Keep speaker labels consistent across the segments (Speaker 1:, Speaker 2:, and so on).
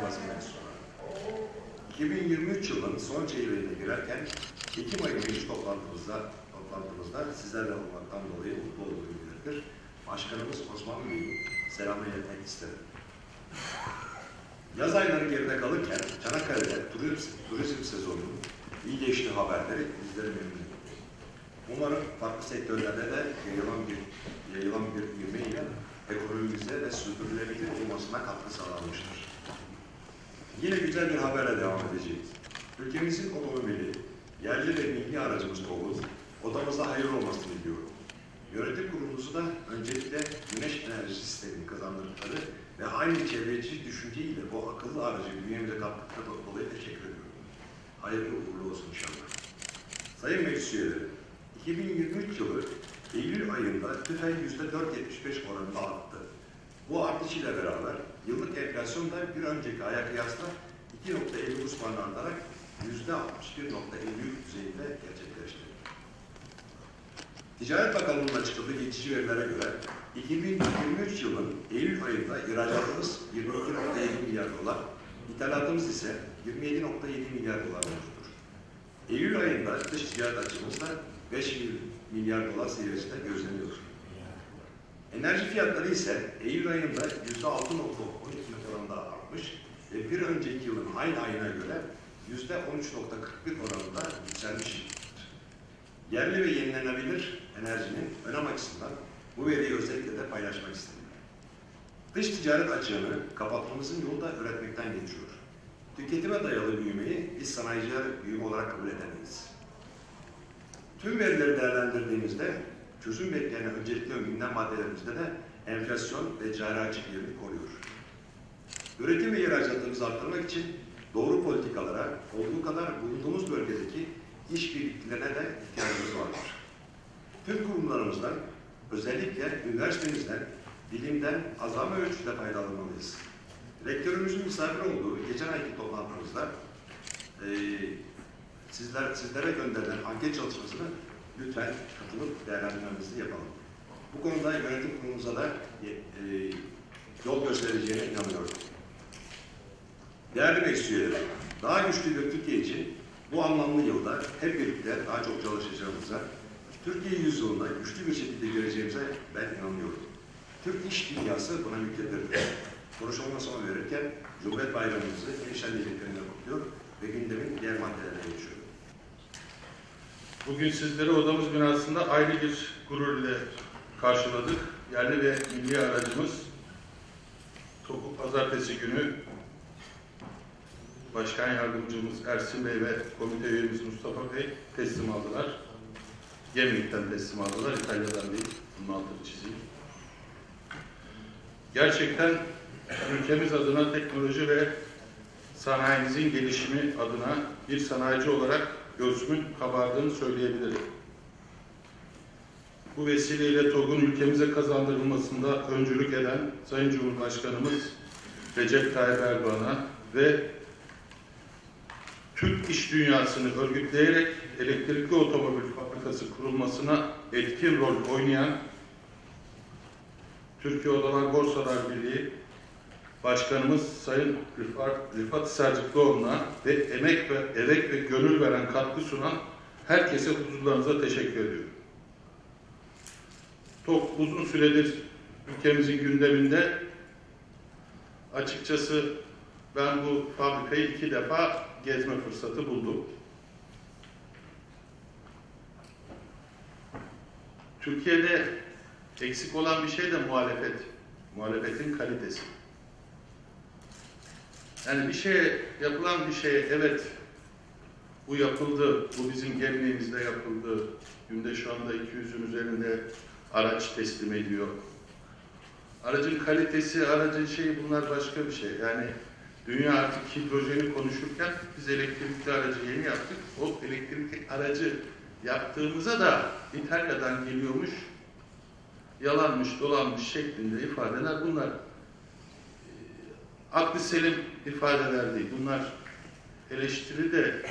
Speaker 1: mensupları. 2023 yılının son çeyreğine girerken Ekim ayı meclis toplantımızda, toplantımızda sizlerle olmaktan dolayı mutlu olduğumu belirtir. Başkanımız Osman Bey'in selamını iletmek isterim. Yaz ayları geride kalırken Çanakkale'de turizm, turizm sezonunun iyi geçtiği haberleri bizleri memnun ediyor. Umarım farklı sektörlerde de yayılan bir yayılan bir ivmeyle ekonomimize ve sürdürülebilir olmasına katkı sağlanmıştır. Yine güzel bir haberle devam edeceğiz. Ülkemizin otomobili, yerli ve milli aracımız TOG'un odamıza hayırlı olmasını diliyorum. Yönetim kurulumuzu da öncelikle güneş enerji sistemini kazandırdıkları ve aynı çevreci düşünceyle bu akıllı aracı bünyemize kattıkları dolayı teşekkür ediyorum. Hayırlı uğurlu olsun inşallah. Sayın Meclis Üyeleri, 2023 yılı Eylül ayında tüfen %4.75 oranında arttı. Bu artış ile beraber yıllık enflasyon da bir önceki aya kıyasla 2.50 puan artarak %61.53 düzeyinde gerçekleşti. Ticaret Bakanlığı'ndan çıkıldığı geçici verilere göre 2023 yılının Eylül ayında ihracatımız 22.7 milyar dolar, ithalatımız ise 27.7 milyar dolar olmuştur. Eylül ayında dış ticaret açığımız da 5 milyar dolar seviyesinde gözleniyor. Enerji fiyatları ise Eylül ayında %6.12 oranında artmış ve bir önceki yılın aynı ayına göre %13.41 oranında yükselmiş. Yerli ve yenilenebilir enerjinin önem açısından bu veriyi özellikle de paylaşmak istedim. Dış ticaret açığını kapatmamızın yolu da üretmekten geçiyor. Tüketime dayalı büyümeyi biz sanayiciler büyüme olarak kabul edemeyiz. Tüm verileri değerlendirdiğimizde çözüm bekleyen öncelikli gündem maddelerimizde de enflasyon ve cari açık yerini koruyor. Üretim ve ihracatımızı arttırmak için doğru politikalara, olduğu kadar bulunduğumuz bölgedeki iş birliklerine de ihtiyacımız vardır. Tüm kurumlarımızdan, özellikle üniversitemizden, bilimden azami ölçüde faydalanmalıyız. Rektörümüzün misafir olduğu geçen ayki toplantımızda e, sizler sizlere gönderilen anket çalışmasını lütfen katılıp değerlendirmemizi yapalım. Bu konuda yönetim kurulumuza da e, e, yol göstereceğine inanıyorum. Değerli meclis daha güçlü bir Türkiye için bu anlamlı yılda hep birlikte daha çok çalışacağımıza, Türkiye yüzyılında güçlü bir şekilde gireceğimize ben inanıyorum. Türk iş dünyası buna müktedirdir. Konuşmama son verirken Cumhuriyet Bayramımızı en şen dileklerimle kutluyor ve gündemin diğer maddelerine geçiyorum.
Speaker 2: Bugün sizleri odamız binasında ayrı bir gurur ile karşıladık. Yerli ve milli aracımız Topuk Pazartesi günü Başkan Yardımcımız Ersin Bey ve komite üyemiz Mustafa Bey teslim aldılar. Gemlik'ten teslim aldılar, İtalya'dan değil. Bunun altını çizeyim. Gerçekten ülkemiz adına teknoloji ve sanayimizin gelişimi adına bir sanayici olarak gözümün kabardığını söyleyebilirim. Bu vesileyle TOG'un ülkemize kazandırılmasında öncülük eden Sayın Cumhurbaşkanımız Recep Tayyip Erdoğan'a ve Türk iş dünyasını örgütleyerek elektrikli otomobil fabrikası kurulmasına etkin rol oynayan Türkiye Odalar Borsalar Birliği Başkanımız Sayın Rıfat, Rıfat Serciklıoğlu'na ve emek ve emek ve gönül veren katkı sunan herkese huzurlarınıza teşekkür ediyorum. Çok uzun süredir ülkemizin gündeminde açıkçası ben bu fabrikayı iki defa gezme fırsatı buldum. Türkiye'de eksik olan bir şey de muhalefet. Muhalefetin kalitesi. Yani bir şey yapılan bir şey evet bu yapıldı, bu bizim gemliğimizde yapıldı. Günde şu anda 200'ün üzerinde araç teslim ediyor. Aracın kalitesi, aracın şeyi bunlar başka bir şey. Yani dünya artık hidrojeni konuşurken biz elektrikli aracı yeni yaptık. O elektrikli aracı yaptığımıza da İtalya'dan geliyormuş, yalanmış, dolanmış şeklinde ifadeler bunlar aklı selim ifadeler değil. Bunlar eleştiri de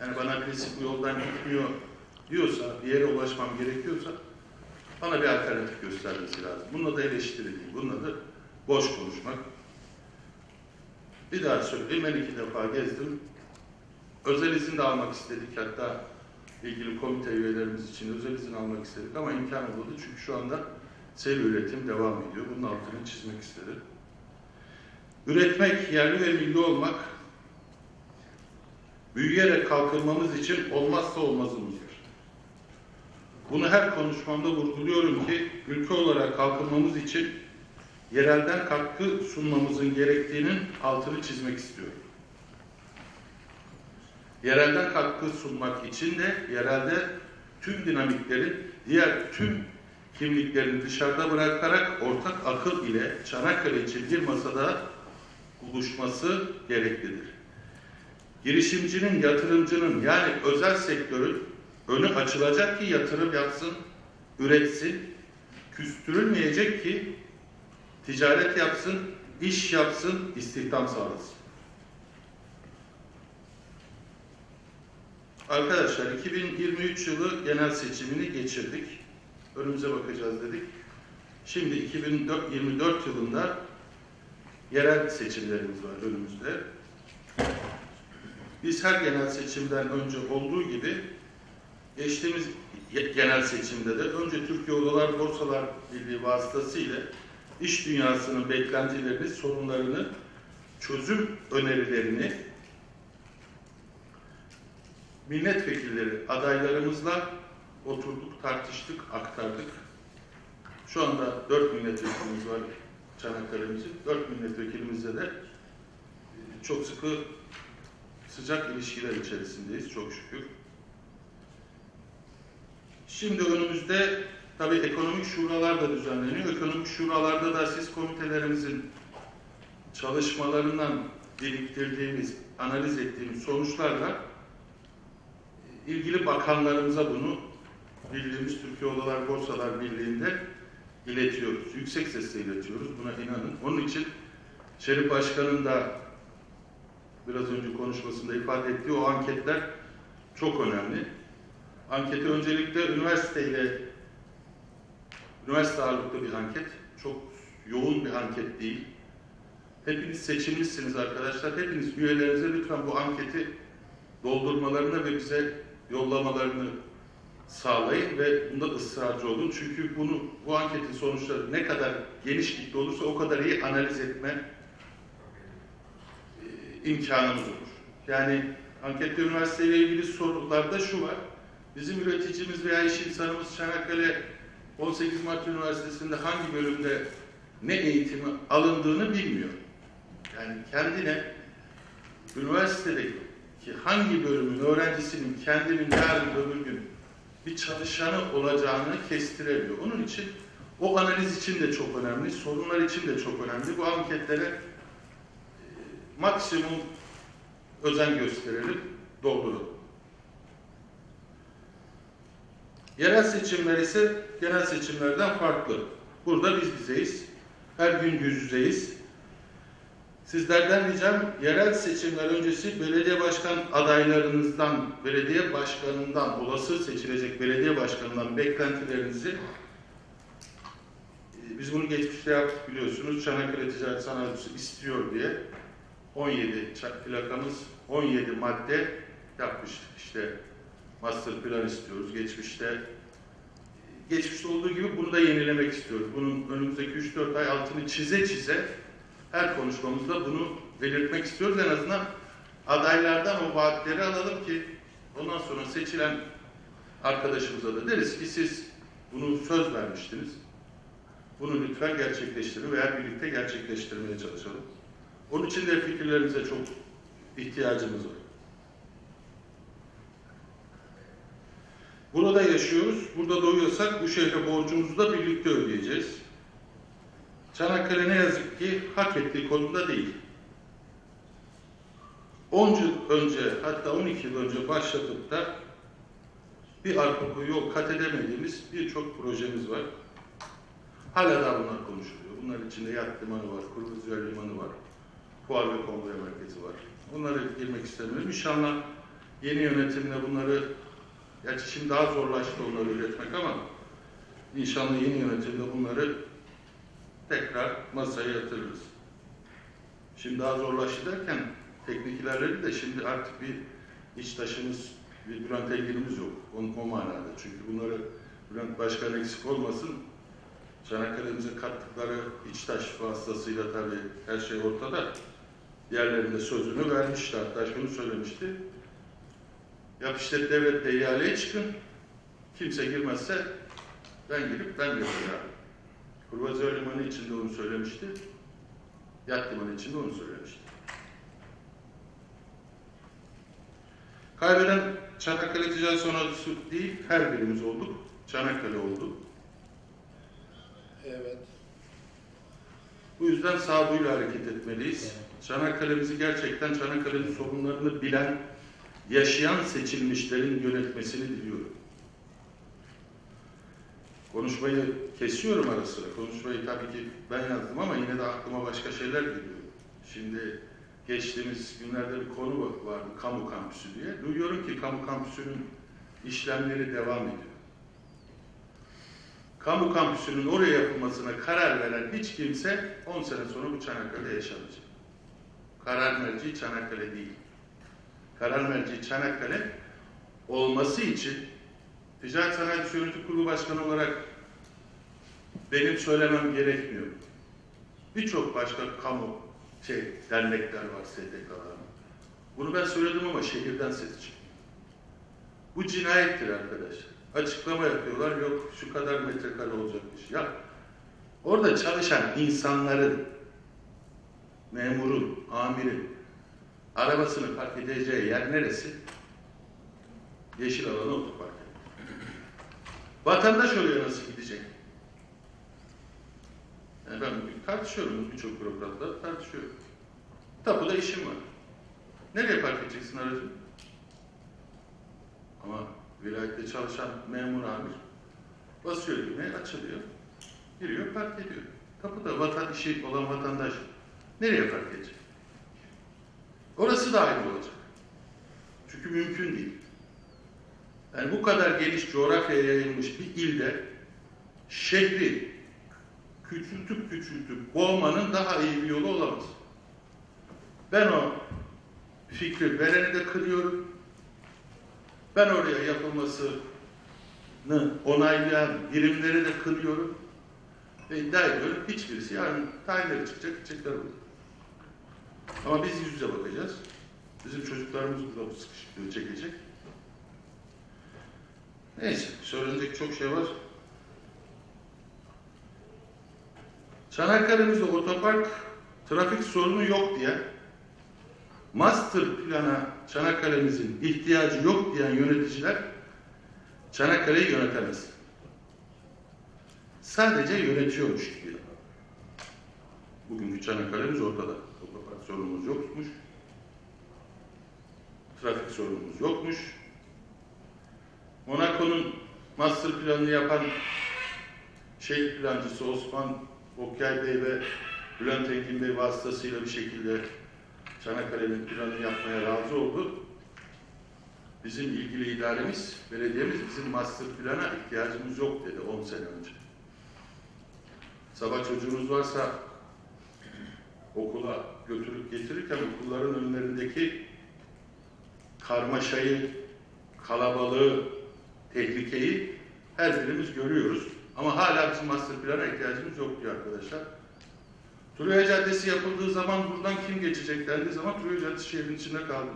Speaker 2: yani bana klasik bu yoldan gitmiyor diyorsa, bir yere ulaşmam gerekiyorsa bana bir alternatif göstermesi lazım. Bununla da eleştiri değil. Bununla da boş konuşmak. Bir daha söyleyeyim, ben iki defa gezdim. Özel izin de almak istedik hatta ilgili komite üyelerimiz için özel izin almak istedik ama imkan olmadı çünkü şu anda sel üretim devam ediyor. Bunun altını çizmek istedim. Üretmek, yerli ve milli olmak büyüyerek kalkınmamız için olmazsa olmazımızdır. Bunu her konuşmamda vurguluyorum ki ülke olarak kalkınmamız için yerelden katkı sunmamızın gerektiğinin altını çizmek istiyorum. Yerelden katkı sunmak için de yerelde tüm dinamiklerin diğer tüm kimliklerini dışarıda bırakarak ortak akıl ile Çanakkale için bir masada buluşması gereklidir. Girişimcinin, yatırımcının yani özel sektörün önü açılacak ki yatırım yapsın, üretsin, küstürülmeyecek ki ticaret yapsın, iş yapsın, istihdam sağlasın. Arkadaşlar 2023 yılı genel seçimini geçirdik. Önümüze bakacağız dedik. Şimdi 2024 yılında yerel seçimlerimiz var önümüzde. Biz her genel seçimden önce olduğu gibi geçtiğimiz genel seçimde de önce Türkiye Odalar Borsalar Birliği vasıtasıyla iş dünyasının beklentilerini, sorunlarını, çözüm önerilerini milletvekilleri adaylarımızla oturduk, tartıştık, aktardık. Şu anda dört milletvekilimiz var Çanakkale'mizin. Dört milletvekilimizle de e, çok sıkı sıcak ilişkiler içerisindeyiz çok şükür. Şimdi önümüzde tabii ekonomik şuralar da düzenleniyor. Ekonomik şuralarda da siz komitelerimizin çalışmalarından biriktirdiğimiz, analiz ettiğimiz sonuçlarla ilgili bakanlarımıza bunu bildiğimiz Türkiye Odalar Borsalar Birliği'nde iletiyoruz. Yüksek sesle iletiyoruz. Buna inanın. Onun için Şerif Başkan'ın da biraz önce konuşmasında ifade ettiği o anketler çok önemli. Anketi öncelikle üniversiteyle üniversite ağırlıklı bir anket. Çok yoğun bir anket değil. Hepiniz seçilmişsiniz arkadaşlar. Hepiniz üyelerinize lütfen bu anketi doldurmalarını ve bize yollamalarını sağlayın ve bunda ısrarcı olun. Çünkü bunu bu anketin sonuçları ne kadar geniş kitle olursa o kadar iyi analiz etme e, imkanımız olur. Yani ankette üniversiteyle ilgili sorularda şu var. Bizim üreticimiz veya iş insanımız Çanakkale 18 Mart Üniversitesi'nde hangi bölümde ne eğitimi alındığını bilmiyor. Yani kendine üniversitedeki hangi bölümün öğrencisinin kendinin yarın öbür gün bir çalışanı olacağını kestiremiyor. Onun için o analiz için de çok önemli, sorunlar için de çok önemli. Bu anketlere e, maksimum özen gösterelim, dolduralım. Yerel seçimler ise genel seçimlerden farklı. Burada biz bizeyiz. Her gün yüz yüzeyiz. Sizlerden ricam yerel seçimler öncesi belediye başkan adaylarınızdan, belediye başkanından, olası seçilecek belediye başkanından beklentilerinizi e, biz bunu geçmişte yaptık biliyorsunuz. Çanakkale Ticaret Sanayi istiyor diye 17 ça- plakamız 17 madde yapmıştık. İşte master plan istiyoruz. Geçmişte geçmişte olduğu gibi bunu da yenilemek istiyoruz. Bunun önümüzdeki 3-4 ay altını çize çize her konuşmamızda bunu belirtmek istiyoruz. En azından adaylardan o vaatleri alalım ki ondan sonra seçilen arkadaşımıza da deriz ki siz bunu söz vermiştiniz. Bunu lütfen gerçekleştirin veya birlikte gerçekleştirmeye çalışalım. Onun için de fikirlerinize çok ihtiyacımız var. Burada yaşıyoruz, burada doğuyorsak bu şehre borcumuzu da birlikte ödeyeceğiz. Çanakkale ne yazık ki hak ettiği konumda değil. 10 yıl önce hatta 12 yıl önce başlatıp da bir arpa yol kat edemediğimiz birçok projemiz var. Hala da bunlar konuşuluyor. Bunlar içinde yat limanı var, Kurguzyer limanı var, fuar ve kongre merkezi var. Bunlara girmek istemiyorum. İnşallah yeni yönetimle bunları, gerçi şimdi daha zorlaştı onları üretmek ama inşallah yeni yönetimde bunları tekrar masaya yatırırız. Şimdi daha zorlaştı derken teknik ilerledi de şimdi artık bir iç taşımız, bir Bülent Engin'imiz yok. Onun, o manada. Çünkü bunları Bülent Başkan eksik olmasın. Çanakkale'mize kattıkları iç taş vasıtasıyla tabii her şey ortada. Diğerlerinde sözünü vermişti. Hatta şunu söylemişti. Yap işte devletle ihaleye çıkın. Kimse girmezse ben girip ben yapacağım. Kurvazör Limanı için de onu söylemişti. Yat Limanı için de onu söylemişti. Kaybeden Çanakkale Ticaret Sonrası değil, her birimiz olduk. Çanakkale oldu.
Speaker 3: Evet.
Speaker 2: Bu yüzden sağduyuyla hareket etmeliyiz. Çanakkale'mizi gerçekten Çanakkale'nin sorunlarını bilen, yaşayan seçilmişlerin yönetmesini diliyorum. Konuşmayı kesiyorum ara sıra. Konuşmayı tabii ki ben yazdım ama yine de aklıma başka şeyler geliyor. Şimdi geçtiğimiz günlerde bir konu vardı, kamu kampüsü diye. Duyuyorum ki kamu kampüsünün işlemleri devam ediyor. Kamu kampüsünün oraya yapılmasına karar veren hiç kimse 10 sene sonra bu Çanakkale'de yaşamayacak. Karar merci Çanakkale değil. Karar merci Çanakkale olması için Ticaret Sanayi Yönetim Kurulu Başkanı olarak benim söylemem gerekmiyor. Birçok başka kamu şey, dernekler var, STK'lar. Bunu ben söyledim ama şehirden ses çıkıyor. Bu cinayettir arkadaşlar. Açıklama yapıyorlar, yok şu kadar metrekare olacakmış. Ya orada çalışan insanların, memurun, amirin arabasını park edeceği yer neresi? Yeşil alana otopark. Vatandaş oraya nasıl gidecek? Yani ben bugün tartışıyorum, birçok bürokratla tartışıyorum. Tapuda işim var. Nereye park edeceksin aracı? Ama vilayette çalışan memur amir basıyor düğmeye açılıyor. Giriyor park ediyor. Tapuda vatan işi olan vatandaş nereye park edecek? Orası da aynı olacak. Çünkü mümkün değil. Yani bu kadar geniş coğrafyaya yayılmış bir ilde şehri küçültüp küçültüp boğmanın daha iyi bir yolu olamaz. Ben o fikri vereni de kırıyorum. Ben oraya yapılmasını onaylayan birimleri de kırıyorum. Ve iddia ediyorum hiçbirisi yarın tayinleri çıkacak, gidecekler burada. Ama biz yüz yüze bakacağız. Bizim çocuklarımız burada bu sıkışıklığı çekecek. Neyse, söylenecek çok şey var. Çanakkale'mizde otopark trafik sorunu yok diye master plana Çanakkale'mizin ihtiyacı yok diyen yöneticiler Çanakkale'yi yönetemez. Sadece yönetiyormuş gibi. Bugünkü Çanakkale'miz ortada. Otopark sorunumuz yokmuş. Trafik sorunumuz yokmuş. Monaco'nun master planını yapan şehir plancısı Osman Okyay Bey ve Bülent Engin Bey vasıtasıyla bir şekilde Çanakkale'nin planını yapmaya razı oldu. Bizim ilgili idaremiz, belediyemiz bizim master plana ihtiyacımız yok dedi 10 sene önce. Sabah çocuğunuz varsa okula götürüp getirirken okulların önlerindeki karmaşayı, kalabalığı, tehlikeyi her birimiz görüyoruz. Ama hala bizim master plana ihtiyacımız yok diyor arkadaşlar. Truya Caddesi yapıldığı zaman buradan kim geçecek dendiği zaman Truya Caddesi şehrin içinde kaldı.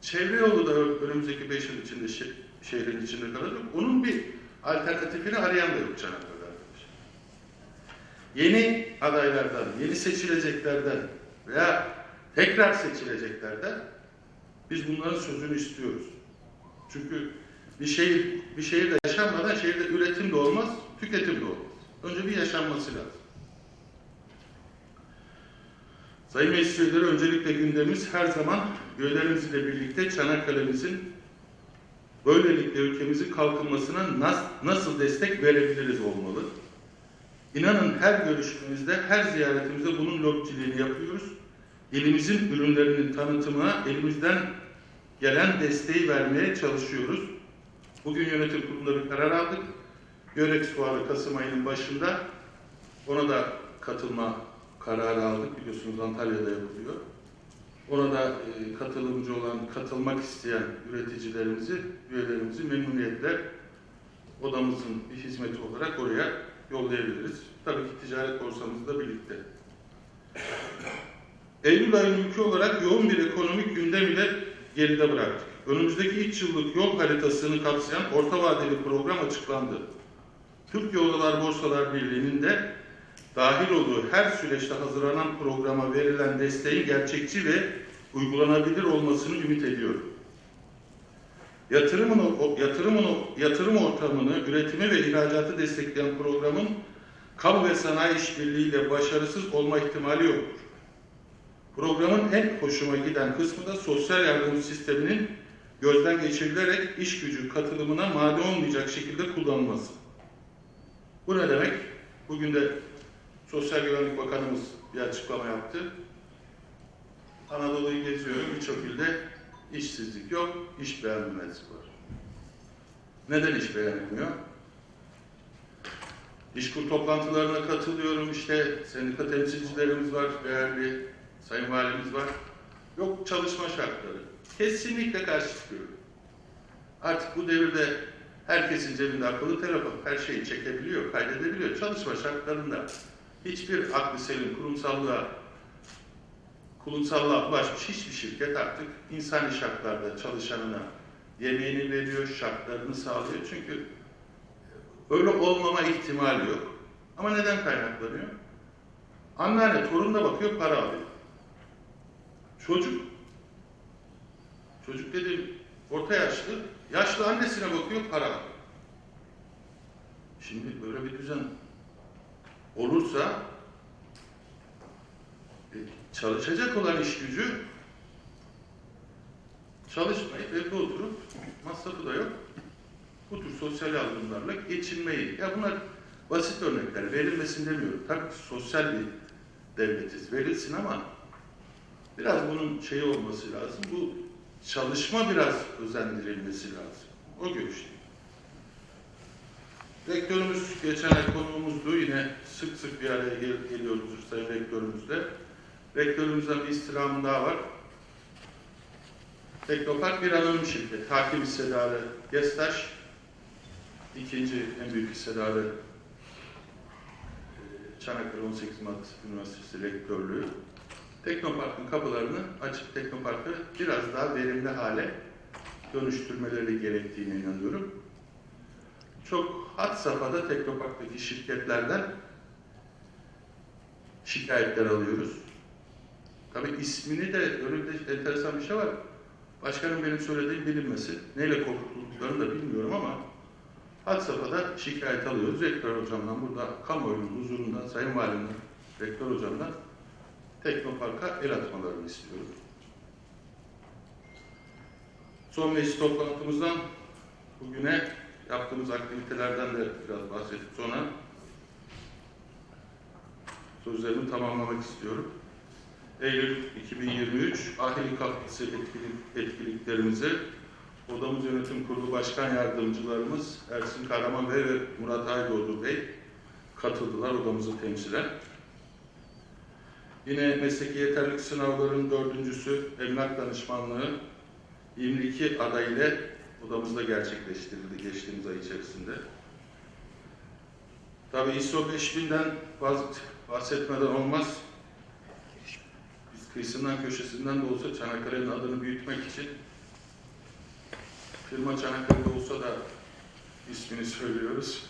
Speaker 2: Çevre yolu da önümüzdeki 5 yıl içinde şe- şehrin içinde kalacak. Onun bir alternatifini arayan da yok Çanakkale'de arkadaşlar. Yeni adaylardan, yeni seçileceklerden veya tekrar seçileceklerden biz bunların sözünü istiyoruz. Çünkü bir şehir bir şehirde yaşanmadan şehirde üretim de olmaz, tüketim de olmaz. Önce bir yaşanması lazım. Sayın Meclis öncelikle gündemimiz her zaman üyelerimizle birlikte Çanakkale'mizin böylelikle ülkemizin kalkınmasına nas- nasıl destek verebiliriz olmalı. İnanın her görüşmemizde, her ziyaretimizde bunun lobiciliğini yapıyoruz. İlimizin ürünlerinin tanıtımına elimizden gelen desteği vermeye çalışıyoruz. Bugün yönetim kurulunda bir karar aldık. Görex Fuarı Kasım ayının başında ona da katılma kararı aldık. Biliyorsunuz Antalya'da yapılıyor. Orada e, katılımcı olan, katılmak isteyen üreticilerimizi, üyelerimizi memnuniyetle odamızın bir hizmeti olarak oraya yollayabiliriz. Tabii ki ticaret borsamızla birlikte. Eylül ayının ülke olarak yoğun bir ekonomik gündem ile geride bıraktık. Önümüzdeki 3 yıllık yol haritasını kapsayan orta vadeli program açıklandı. Türk Yolcular Borsalar Birliği'nin de dahil olduğu her süreçte hazırlanan programa verilen desteğin gerçekçi ve uygulanabilir olmasını ümit ediyorum. Yatırımın, yatırımın, yatırım ortamını, üretimi ve ihracatı destekleyen programın kamu ve sanayi işbirliğiyle başarısız olma ihtimali yoktur. Programın en hoşuma giden kısmı da sosyal yardım sisteminin gözden geçirilerek iş gücü katılımına mani olmayacak şekilde kullanılması. Bu ne demek? Bugün de Sosyal Güvenlik Bakanımız bir açıklama yaptı. Anadolu'yu geziyorum, birçok ilde işsizlik yok, iş beğenmemesi var. Neden iş beğenilmiyor? İşkur toplantılarına katılıyorum, işte sendika temsilcilerimiz var, değerli sayın valimiz var. Yok çalışma şartları. Kesinlikle karşı çıkıyorum. Artık bu devirde herkesin cebinde akıllı telefon, her şeyi çekebiliyor, kaydedebiliyor. Çalışma şartlarında hiçbir aklı selim kurumsallığa kurumsallığa ulaşmış hiçbir şirket artık insani şartlarda çalışanına yemeğini veriyor, şartlarını sağlıyor. Çünkü öyle olmama ihtimali yok. Ama neden kaynaklanıyor? Anneanne torununa bakıyor, para alıyor. Çocuk, çocuk dediğim orta yaşlı, yaşlı annesine bakıyor, para. Şimdi böyle bir düzen olursa e, çalışacak olan iş gücü çalışmayıp evde oturup masrafı da yok. Bu tür sosyal yardımlarla geçinmeyi. Ya bunlar basit örnekler. Verilmesin demiyorum. Tabii sosyal bir devletiz. Verilsin ama biraz bunun şeyi olması lazım. Bu çalışma biraz özendirilmesi lazım. O görüşteyim. Rektörümüz geçen ay konuğumuzdu. Yine sık sık bir araya gel- geliyoruz Sayın Rektörümüzle. Rektörümüzden bir istirhamım daha var. Teknopark bir anonim şirket. Hakim hissedarı Gestaş. ikinci en büyük hissedarı e, Çanakkale 18 Mart Üniversitesi Rektörlüğü. Teknopark'ın kapılarını açıp Teknopark'ı biraz daha verimli hale dönüştürmeleri gerektiğine inanıyorum. Çok had safhada Teknopark'taki şirketlerden şikayetler alıyoruz. Tabii ismini de öyle bir enteresan bir şey var. Başkanım benim söylediğim bilinmesi. Neyle korkutulduklarını da bilmiyorum ama had safhada şikayet alıyoruz. Rektör hocamdan burada kamuoyunun huzurunda, Sayın Valimden, Rektör hocamdan Teknopark'a el atmalarını istiyorum. Son meclis toplantımızdan bugüne yaptığımız aktivitelerden de biraz bahsedip sonra sözlerimi tamamlamak istiyorum. Eylül 2023 ahilik haftası etkilik, etkiliklerimizi Odamız Yönetim Kurulu Başkan Yardımcılarımız Ersin Karaman Bey ve Murat Aydoğdu Bey katıldılar odamızı temsilen. Yine mesleki yeterlilik sınavlarının dördüncüsü emlak danışmanlığı 22 aday ile odamızda gerçekleştirildi geçtiğimiz ay içerisinde. Tabii ISO 5000'den bahs- bahsetmeden olmaz. Biz kıyısından köşesinden de olsa Çanakkale'nin adını büyütmek için firma Çanakkale'de olsa da ismini söylüyoruz.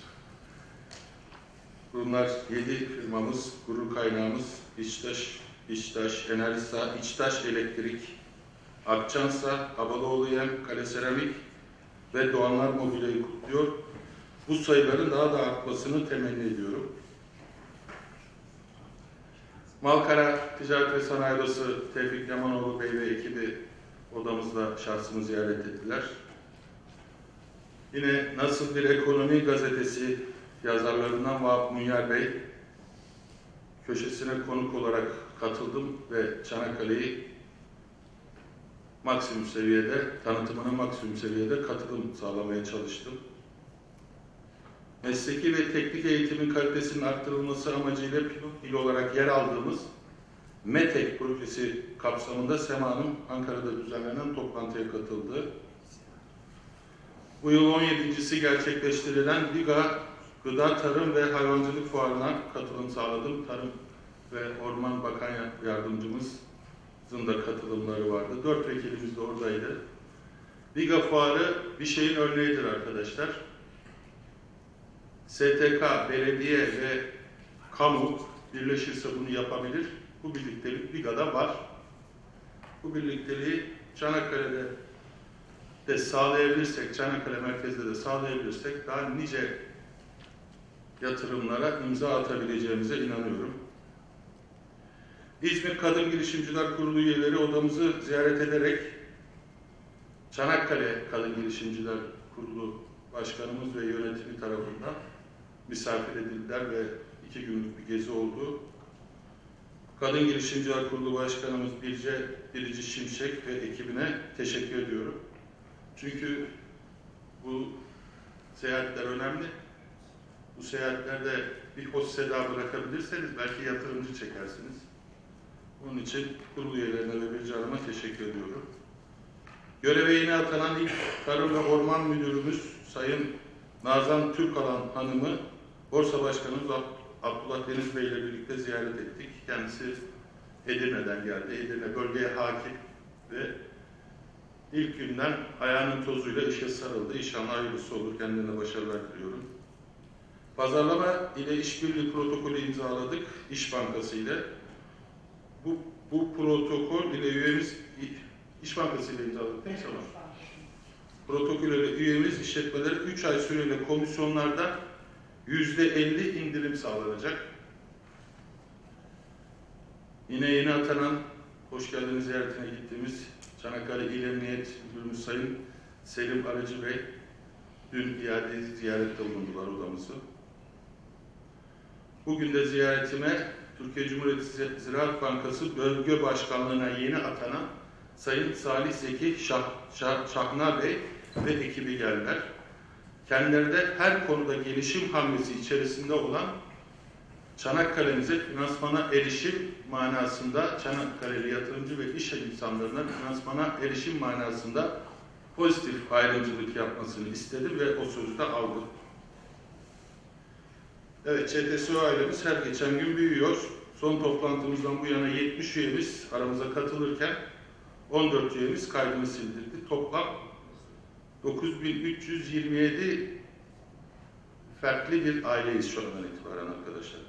Speaker 2: Bunlar 7 firmamız, gurur kaynağımız İçtaş, İçtaş, Enerjisa, İçtaş Elektrik, Akçansa, Abaloğlu Yem, Kale Seramik ve Doğanlar Mobilya'yı kutluyor. Bu sayıların daha da artmasını temenni ediyorum. Malkara Ticaret ve Sanayi Odası Tevfik Yamanoğlu Bey ve ekibi odamızda şahsımı ziyaret ettiler. Yine Nasıl Bir Ekonomi gazetesi yazarlarından Vahap Munyar Bey köşesine konuk olarak katıldım ve Çanakkale'yi maksimum seviyede, tanıtımına maksimum seviyede katılım sağlamaya çalıştım. mesleki ve teknik eğitimin kalitesinin arttırılması amacıyla pilot il olarak yer aldığımız METEK projesi kapsamında SEMA'nın Ankara'da düzenlenen toplantıya katıldı. Bu yıl 17.si gerçekleştirilen Liga Gıda, Tarım ve Hayvancılık Fuarı'na katılım sağladım. Tarım ve Orman Bakan Yardımcımızın da katılımları vardı. Dört vekilimiz de oradaydı. Liga Fuarı bir şeyin örneğidir arkadaşlar. STK, belediye ve kamu birleşirse bunu yapabilir. Bu birliktelik Liga'da var. Bu birlikteliği Çanakkale'de de sağlayabilirsek, Çanakkale merkezde de sağlayabilirsek daha nice yatırımlara imza atabileceğimize inanıyorum. İzmir Kadın Girişimciler Kurulu üyeleri odamızı ziyaret ederek Çanakkale Kadın Girişimciler Kurulu Başkanımız ve yönetimi tarafından misafir edildiler ve iki günlük bir gezi oldu. Kadın Girişimciler Kurulu Başkanımız Birce Bilici Şimşek ve ekibine teşekkür ediyorum. Çünkü bu seyahatler önemli. Bu seyahatlerde bir hoş seda bırakabilirseniz belki yatırımcı çekersiniz. Onun için kurul üyelerine ve Birce Hanım'a teşekkür ediyorum. Göreve yeni atanan ilk Tarım ve Orman Müdürümüz Sayın Nazan Türkalan Hanım'ı Borsa Başkanımız Ab- Abdullah Deniz Bey ile birlikte ziyaret ettik. Kendisi Edirne'den geldi. Edirne bölgeye hakim ve ilk günden ayağının tozuyla işe sarıldı. İnşallah hayırlısı olur. Kendine başarılar diliyorum. Pazarlama ile işbirliği protokolü imzaladık İş Bankası ile. Bu, bu protokol ile üyemiz İş Bankası ile imzaladık değil mi Sabah? Protokol ile üyemiz işletmelere 3 ay süreyle komisyonlarda %50 indirim sağlanacak. Yine yeni atanan, hoş geldiniz ziyaretine gittiğimiz Çanakkale İl Emniyet Müdürümüz Sayın Selim Arıcı Bey dün iade ziyarette bulundular odamızı. Bugün de ziyaretime Türkiye Cumhuriyeti Ziraat Bankası Bölge Başkanlığı'na yeni atanan Sayın Salih Zeki Şah, Şah, Şahnar Bey ve ekibi geldiler. Kendileri de her konuda gelişim hamlesi içerisinde olan Çanakkale'mize finansmana erişim manasında Çanakkale'li yatırımcı ve iş insanlarına finansmana erişim manasında pozitif ayrımcılık yapmasını istedim ve o sözü de aldım. Evet, ÇTSO ailemiz her geçen gün büyüyor. Son toplantımızdan bu yana 70 üyemiz aramıza katılırken 14 üyemiz kaydını sildirdi. Toplam 9327 farklı bir aileyiz şu andan itibaren arkadaşlar.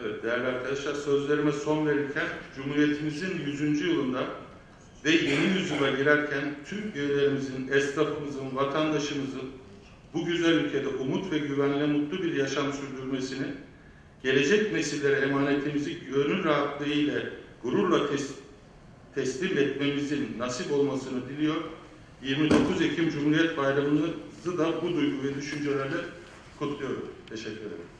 Speaker 2: Evet değerli arkadaşlar sözlerime son verirken Cumhuriyetimizin 100. yılında ve yeni yüzyıla girerken tüm üyelerimizin, esnafımızın, vatandaşımızın bu güzel ülkede umut ve güvenle mutlu bir yaşam sürdürmesini, gelecek nesillere emanetimizi gönül rahatlığıyla, gururla tes- teslim etmemizin nasip olmasını diliyor. 29 Ekim Cumhuriyet Bayramımızı da bu duygu ve düşüncelerle kutluyorum. Teşekkür ederim.